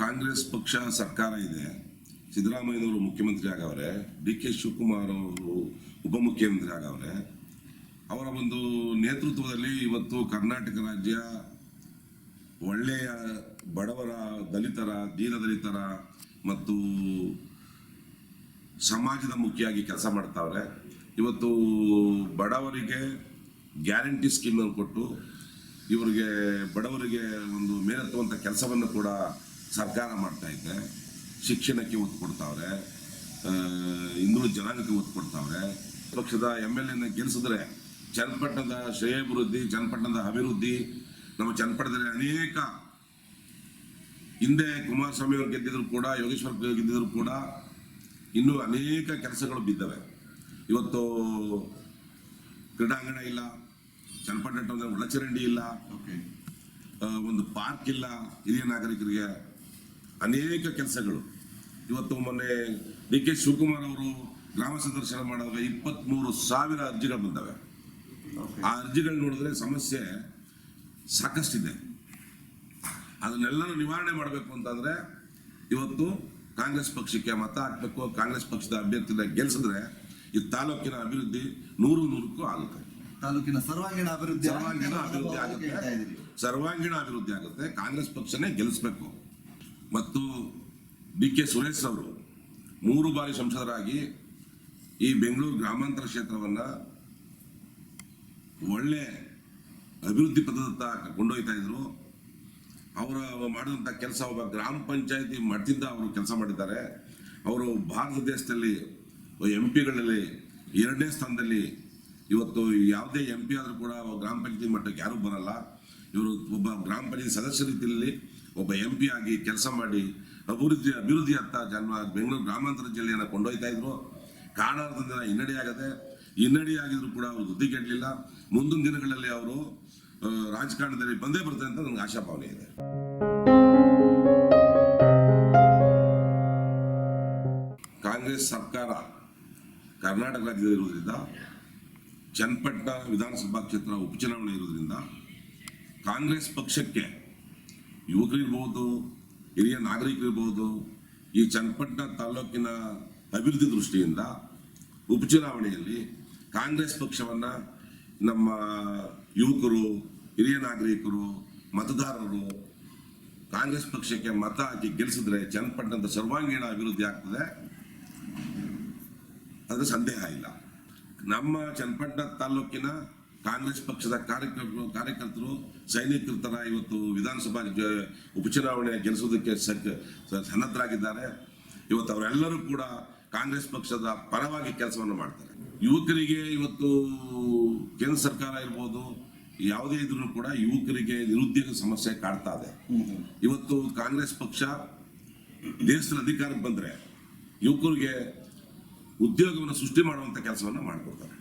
ಕಾಂಗ್ರೆಸ್ ಪಕ್ಷ ಸರ್ಕಾರ ಇದೆ, ಸಿದ್ದರಾಮಯ್ಯನವರು ಮುಖ್ಯಮಂತ್ರಿ ಆಗವ್ರೆ, ಡಿ ಕೆ ಶಿವಕುಮಾರ್ ಅವರು ಉಪಮುಖ್ಯಮಂತ್ರಿ ಆಗವ್ರೆ, ಅವರ ಒಂದು ನೇತೃತ್ವದಲ್ಲಿ ಇವತ್ತು ಕರ್ನಾಟಕ ರಾಜ್ಯ ಒಳ್ಳೆಯ ಬಡವರ, ದಲಿತರ ದೀನದಲಿತರ ಮತ್ತು ಸಮಾಜದ ಮುಖಿಯಾಗಿ ಕೆಲಸ ಮಾಡ್ತಾವ್ರೆ. ಇವತ್ತು ಬಡವರಿಗೆ ಗ್ಯಾರಂಟಿ ಸ್ಕೀಮನ್ನು ಕೊಟ್ಟು, ಇವರಿಗೆ ಬಡವರಿಗೆ ಒಂದು ಮೇಲೆತ್ತುವಂಥ ಕೆಲಸವನ್ನು ಕೂಡ ಸರ್ಕಾರ ಮಾಡ್ತಾ ಇದೆ ಶಿಕ್ಷಣಕ್ಕೆ ಒತ್ತು ಕೊಡ್ತಾವ್ರೆ ಹಿಂದುಳಿದ ಜನಾಂಗಕ್ಕೆ ಒತ್ತು ಕೊಡ್ತಾವ್ರೆ ಪಕ್ಷದ ಎಂ ಎಲ್ ಎನ ಗೆಲ್ಲಿಸಿದ್ರೆ ಚನ್ನಪಟ್ಟಣದ ಶ್ರೇಯಾಭಿವೃದ್ಧಿ ಚನ್ನಪಟ್ಟಣದ ಅಭಿವೃದ್ಧಿ ನಮ್ಮ ಚನ್ನಪಟ್ಟಣದಲ್ಲಿ ಅನೇಕ ಹಿಂದೆ ಕುಮಾರಸ್ವಾಮಿ ಅವರು ಗೆದ್ದಿದ್ರು ಕೂಡ ಯೋಗೇಶ್ವರ್ ಗೆದ್ದಿದ್ರು ಕೂಡ ಇನ್ನೂ ಅನೇಕ ಕೆಲಸಗಳು ಬಿದ್ದವೆ. ಇವತ್ತು ಕ್ರೀಡಾಂಗಣ ಇಲ್ಲ ಚನ್ನಪಟ್ಟಣದ ಒಳಚರಂಡಿ ಇಲ್ಲ ಓಕೆ ಒಂದು ಪಾರ್ಕ್ ಇಲ್ಲ ಹಿರಿಯ ನಾಗರಿಕರಿಗೆ ಅನೇಕ ಕೆಲಸಗಳು. ಇವತ್ತು ಮೊನ್ನೆ ಡಿ ಕೆ ಶಿವಕುಮಾರ್ ಅವರು ಗ್ರಾಮ ಸಂದರ್ಶನ ಮಾಡುವಾಗ ಇಪ್ಪತ್ತ್ಮೂರು ಸಾವಿರ ಅರ್ಜಿಗಳು ಬಂದವೆ. ಆ ಅರ್ಜಿಗಳು ನೋಡಿದ್ರೆ ಸಮಸ್ಯೆ ಸಾಕಷ್ಟಿದೆ. ಅದನ್ನೆಲ್ಲನೂ ನಿವಾರಣೆ ಮಾಡಬೇಕು ಅಂತಂದ್ರೆ ಇವತ್ತು ಕಾಂಗ್ರೆಸ್ ಪಕ್ಷಕ್ಕೆ ಮತ ಹಾಕಬೇಕು ಕಾಂಗ್ರೆಸ್ ಪಕ್ಷದ ಅಭ್ಯರ್ಥಿನ ಗೆಲ್ಸಿದ್ರೆ ಈ ತಾಲೂಕಿನ ಅಭಿವೃದ್ಧಿ ನೂರು ನೂರಕ್ಕೂ ಆಗುತ್ತೆ. ತಾಲೂಕಿನ ಸರ್ವಾಂಗೀಣ ಅಭಿವೃದ್ಧಿ ಸರ್ವಾಂಗೀಣ ಅಭಿವೃದ್ಧಿ ಆಗುತ್ತೆ. ಸರ್ವಾಂಗೀಣ ಅಭಿವೃದ್ಧಿ ಆಗುತ್ತೆ. ಕಾಂಗ್ರೆಸ್ ಪಕ್ಷನೇ ಗೆಲ್ಲಿಸ್ಬೇಕು ಮತ್ತು ಡಿ ಕೆ ಸುರೇಶ್ ಅವರು ಮೂರು ಬಾರಿ ಸಂಸದರಾಗಿ ಈ ಬೆಂಗಳೂರು ಗ್ರಾಮಾಂತರ ಕ್ಷೇತ್ರವನ್ನು ಒಳ್ಳೆ ಅಭಿವೃದ್ಧಿ ಪದದತ್ತ ಕೊಂಡೊಯ್ತಾ ಇದ್ರು. ಅವರು ಮಾಡಿದಂಥ ಕೆಲಸ ಒಬ್ಬ ಗ್ರಾಮ ಪಂಚಾಯತಿ ಮಟ್ಟದಿಂದ ಅವರು ಕೆಲಸ ಮಾಡಿದ್ದಾರೆ. ಅವರು ಭಾರತ ದೇಶದಲ್ಲಿ ಎಂ ಪಿಗಳಲ್ಲಿ ಎರಡನೇ ಸ್ಥಾನದಲ್ಲಿ ಇವತ್ತು ಯಾವುದೇ ಎಂ ಪಿ ಆದರೂ ಕೂಡ ಗ್ರಾಮ ಪಂಚಾಯತಿ ಮಟ್ಟಕ್ಕೆ ಯಾರೂ ಬರಲ್ಲ. ಇವರು ಒಬ್ಬ ಗ್ರಾಮ ಪಂಚಾಯತ್ ಸದಸ್ಯ ರೀತಿಯಲ್ಲಿ ಒಬ್ಬ ಎಂ ಪಿ ಆಗಿ ಕೆಲಸ ಮಾಡಿ ಅಭಿವೃದ್ಧಿ ಅಭಿವೃದ್ಧಿಯತ್ತ ಜನ್ಮ ಬೆಂಗಳೂರು ಗ್ರಾಮಾಂತರ ಜಿಲ್ಲೆಯನ್ನು ಕೊಂಡೊಯ್ತಾ ಇದ್ರು. ಕಾರಣದಿಂದ ಹಿನ್ನಡೆಯಾಗದೆ ಹಿನ್ನಡೆಯಾಗಿದ್ರು ಕೂಡ ಅವರು ವೃದ್ಧಿಗೆಡಲಿಲ್ಲ ಮುಂದಿನ ದಿನಗಳಲ್ಲಿ ಅವರು ರಾಜಕಾರಣದಲ್ಲಿ ಬಂದೇ ಬರ್ತಾರೆ ಅಂತ ನನಗೆ ಆಶಾಭಾವನೆ ಇದೆ. ಕಾಂಗ್ರೆಸ್ ಸರ್ಕಾರ ಕರ್ನಾಟಕ ರಾಜ್ಯದಲ್ಲಿ ಇರುವುದರಿಂದ, ಚನ್ನಪಟ್ಟಣ ವಿಧಾನಸಭಾ ಕ್ಷೇತ್ರ ಉಪಚುನಾವಣೆ ಇರುವುದರಿಂದ ಕಾಂಗ್ರೆಸ್ ಪಕ್ಷಕ್ಕೆ ಯುವಕರಿರ್ಬೋದು, ಹಿರಿಯ ನಾಗರಿಕರಿರ್ಬೋದು, ಈ ಚನ್ನಪಟ್ಟಣ ತಾಲೂಕಿನ ಅಭಿವೃದ್ಧಿ ದೃಷ್ಟಿಯಿಂದ ಉಪಚುನಾವಣೆಯಲ್ಲಿ ಕಾಂಗ್ರೆಸ್ ಪಕ್ಷವನ್ನು ನಮ್ಮ ಯುವಕರು, ಹಿರಿಯ ನಾಗರಿಕರು, ಮತದಾರರು ಕಾಂಗ್ರೆಸ್ ಪಕ್ಷಕ್ಕೆ ಮತ ಹಾಕಿ ಗೆಲ್ಲಿಸಿದ್ರೆ ಚನ್ನಪಟ್ಟಣದ ಸರ್ವಾಂಗೀಣ ಅಭಿವೃದ್ಧಿ ಆಗ್ತದೆ. ಅದರ ಸಂದೇಹ ಇಲ್ಲ. ನಮ್ಮ ಚನ್ನಪಟ್ಟಣ ತಾಲೂಕಿನ ಕಾಂಗ್ರೆಸ್ ಪಕ್ಷದ ಕಾರ್ಯಕರ್ತರು ಕಾರ್ಯಕರ್ತರು ಸೈನಿಕರ ತರ ಇವತ್ತು ವಿಧಾನಸಭಾ ಉಪಚುನಾವಣೆ ಗೆಲ್ಲಿಸೋದಕ್ಕೆ ಸನ್ನದ್ಧರಾಗಿದ್ದಾರೆ ಇವತ್ತು ಅವರೆಲ್ಲರೂ ಕೂಡ ಕಾಂಗ್ರೆಸ್ ಪಕ್ಷದ ಪರವಾಗಿ ಕೆಲಸವನ್ನು ಮಾಡ್ತಾರೆ. ಯುವಕರಿಗೆ ಇವತ್ತು ಕೇಂದ್ರ ಸರ್ಕಾರ ಇರ್ಬೋದು, ಯಾವುದೇ ಇದ್ರೂ ಕೂಡ ಯುವಕರಿಗೆ ನಿರುದ್ಯೋಗ ಸಮಸ್ಯೆ ಕಾಡ್ತಾ ಇದೆ. ಇವತ್ತು ಕಾಂಗ್ರೆಸ್ ಪಕ್ಷ ದೇಶದ ಅಧಿಕಾರಕ್ಕೆ ಬಂದರೆ ಯುವಕರಿಗೆ ಉದ್ಯೋಗವನ್ನು ಸೃಷ್ಟಿ ಮಾಡುವಂಥ ಕೆಲಸವನ್ನು ಮಾಡಿಕೊಡ್ತಾರೆ.